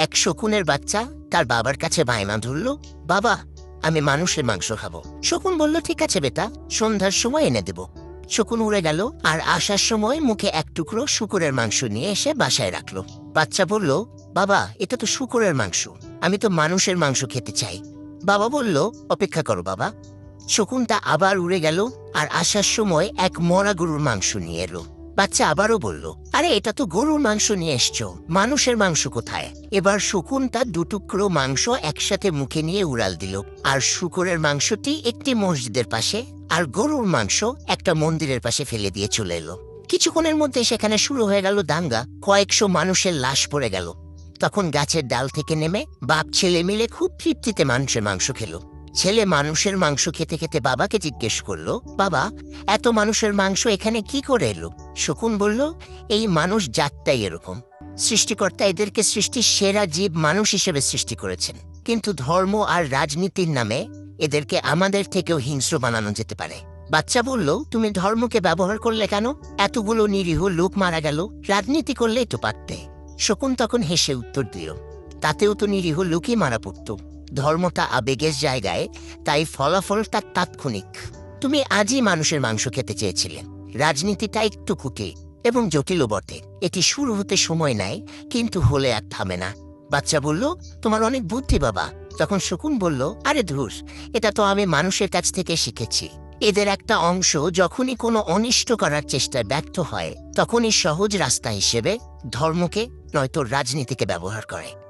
এক শকুনের বাচ্চা তার বাবার কাছে বায়না ধরল, বাবা, আমি মানুষের মাংস খাব। শকুন বলল, ঠিক আছে বেটা, সন্ধ্যার সময় এনে দেব। শকুন উড়ে গেল আর আসার সময় মুখে এক টুকরো শুকুরের মাংস নিয়ে এসে বাসায় রাখল। বাচ্চা বলল, বাবা, এটা তো শুকুরের মাংস, আমি তো মানুষের মাংস খেতে চাই। বাবা বলল, অপেক্ষা করো বাবা। শকুনটা আবার উড়ে গেল আর আসার সময় এক মরা গরুর মাংস নিয়ে এলো। বাচ্চা আবারও বলল, আরে, এটা তো গরুর মাংস নিয়ে এসছো। মানুষের মাংস কোথায়? এবার শকুনটা দুটুকরো মাংস একসাথে মুখে নিয়ে উড়াল দিল। আর শুকুরের মাংসটি একটি মসজিদের পাশে, আর গরুর মাংস একটা মন্দিরের পাশে ফেলে দিয়ে চলে এলো। কিছুক্ষণের মধ্যে সেখানে শুরু হয়ে গেল দাঙ্গা। কয়েকশো মানুষের লাশ পড়ে গেল। তখন গাছের ডাল থেকে নেমে বাপ ছেলে মিলে খুব তৃপ্তিতে মানুষের মাংস খেলো। ছেলে মানুষের মাংস খেতে খেতে বাবাকে জিজ্ঞেস করল, বাবা, এত মানুষের মাংস এখানে কি করে এলো? শকুন বলল, এই মানুষ জাতটাই এরকম। সৃষ্টিকর্তা এদেরকে সৃষ্টির সেরা জীব মানুষ হিসেবে সৃষ্টি করেছেন। কিন্তু ধর্ম আর রাজনীতির নামে এদেরকে আমাদের থেকেও হিংস্র বানানো যেতে পারে। বাচ্চা বলল, তুমি ধর্মকে ব্যবহার করলে কেন? এতগুলো নিরীহ লোক মারা গেল। রাজনীতি করলেই তো পারতে। শকুন তখন হেসে উত্তর দিল, তাতেও তো নিরীহ লোকই মারা পড়ত। ধর্মটা আবেগের জায়গায়, তাই ফলাফলটা তাৎক্ষণিক। তুমি আজই মানুষের মাংস খেতে চেয়েছিলে। রাজনীতিটা একটু কুটে এবং জটিলও বটে। এটি শুরু হতে সময় নেয়, কিন্তু হলে আর থামে না। বাচ্চা বলল, তোমার অনেক বুদ্ধি বাবা। তখন শকুন বলল, আরে ধুস এটা তো আমি মানুষের কাছ থেকে শিখেছি। এদের একটা অংশ যখনই কোনো অনিষ্ট করার চেষ্টায় ব্যর্থ হয়, তখনই সহজ রাস্তা হিসেবে ধর্মকে, নয়তো রাজনীতিকে ব্যবহার করে।